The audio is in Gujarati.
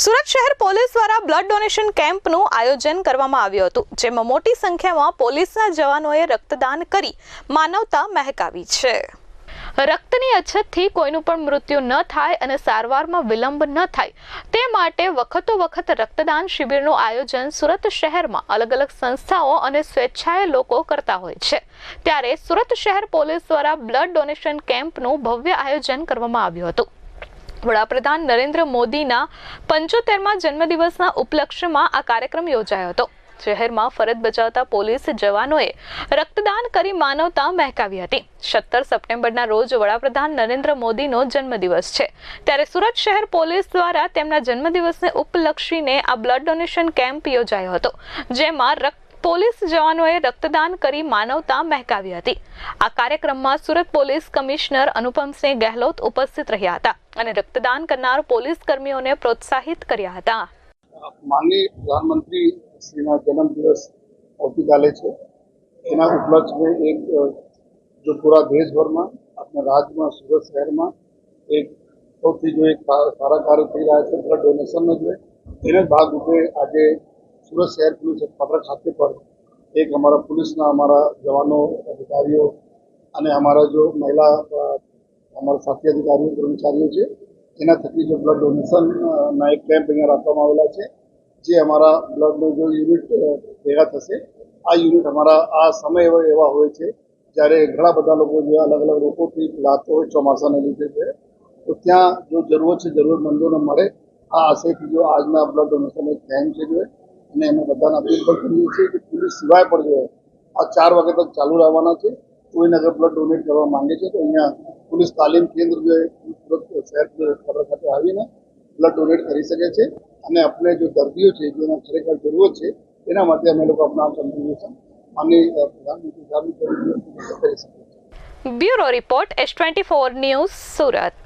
સુરત શહેર પોલીસ દ્વારા બ્લડ ડોનેશન કેમ્પનું આયોજન કરવામાં આવ્યું હતું, જેમાં મોટી સંખ્યામાં પોલીસના જવાનોએ રક્તદાન કરી માનવતા મહેકાવી છે. રક્તની અછતથી કોઈનું પણ મૃત્યુ ન થાય અને સારવારમાં વિલંબ ન થાય, તે માટે વખતો વખત રક્તદાન શિબિરનું આયોજન સુરત શહેરમાં અલગ અલગ સંસ્થાઓ અને સ્વેચ્છાએ લોકો કરતા હોય છે. ત્યારે સુરત શહેર પોલીસ દ્વારા બ્લડ ડોનેશન કેમ્પનું ભવ્ય આયોજન કરવામાં આવ્યું હતું. વડાપ્રધાન નરેન્દ્ર મોદીના પંચોતેરમાં જન્મદિવસના ઉપલક્ષ્યમાં આ કાર્યક્રમ યોજાયો હતો. શહેરમાં ફરજ બજાવતા પોલીસ જવાનોએ રક્તદાન કરી માનવતા મહેકાવી હતી. સત્તર સપ્ટેમ્બરના રોજ વડાપ્રધાન નરેન્દ્ર મોદીનો જન્મદિવસ છે. ત્યારે સુરત શહેર પોલીસ દ્વારા તેમના જન્મદિવસને ઉપલક્ષીને આ બ્લડ ડોનેશન કેમ્પ યોજાયો હતો, જેમાં રક્ત પોલીસ જવાનોએ રક્તદાન કરી માનવતા મહેકાવી હતી. આ કાર્યક્રમમાં સુરત પોલીસ કમિશનર અનુપમસિંહ ગેહલોત ઉપસ્થિત રહ્યા હતા અને રક્તદાન કરનાર પોલીસ કર્મીઓને પ્રોત્સાહિત કર્યા હતા. માનનીય પ્રધાનમંત્રી શ્રીના જન્મદિવસ આવતીકાલે છે. એના ઉપલક્ષમાં એક જો પૂરા દેશભરમાં આપણા રાજ્યમાં સુરત શહેરમાં એક સૌથી જો એક સારા કાર્ય થઈ રહ્યા છે બ્લડ ડોનેશનનો જે એને ભાગરૂપે આજે સુરત શહેર પોલીસ હેડક્વાર્ટર ખાતે પર એક અમારા પોલીસના અમારા જવાનો, અધિકારીઓ અને અમારા જો મહિલા અમારા સાથી અધિકારીઓ, કર્મચારીઓ છે, એના થકી જો બ્લડ ડોનેશન ના એક કેમ્પ અહીંયા રાખવામાં આવેલા છે, જે અમારા બ્લડનો જો યુનિટ ભેગા થશે, આ યુનિટ અમારા, આ સમય એવા હોય છે, જ્યારે ઘણા બધા લોકો જે અલગ અલગ રોગોથી પીડાતો હોય, ચોમાસાને લીધે છે, તો ત્યાં જો જરૂર છે જરૂરમંદોને મળે, આ આશયથી જો આજના બ્લડ ડોનેશન એક કેમ્પ છે જો અને અમે બધાને અપીલ પણ કરીએ છીએ કે પોલીસ સિવાય પણ જો આ ચાર વાગે તક ચાલુ રહેવાના છે, કોઈ નગર બ્લડ ડોનેટ કરવા માંગે છે, તો અહીંયા પોલીસ તાલીમ કેન્દ્ર જે શહેર ખબર ખાતે આવીને બ્લડ ડોનેટ કરી શકે છે. અને આપણે જો દર્દીઓ છે, જેને ખરેખર જરૂરત છે, એના માટે અમે લોકો આપણા કન્ટ્રીબ્યુશન માનનીય પ્રધાનમંત્રી કરી શકીએ bureau report, S twenty four news Surat.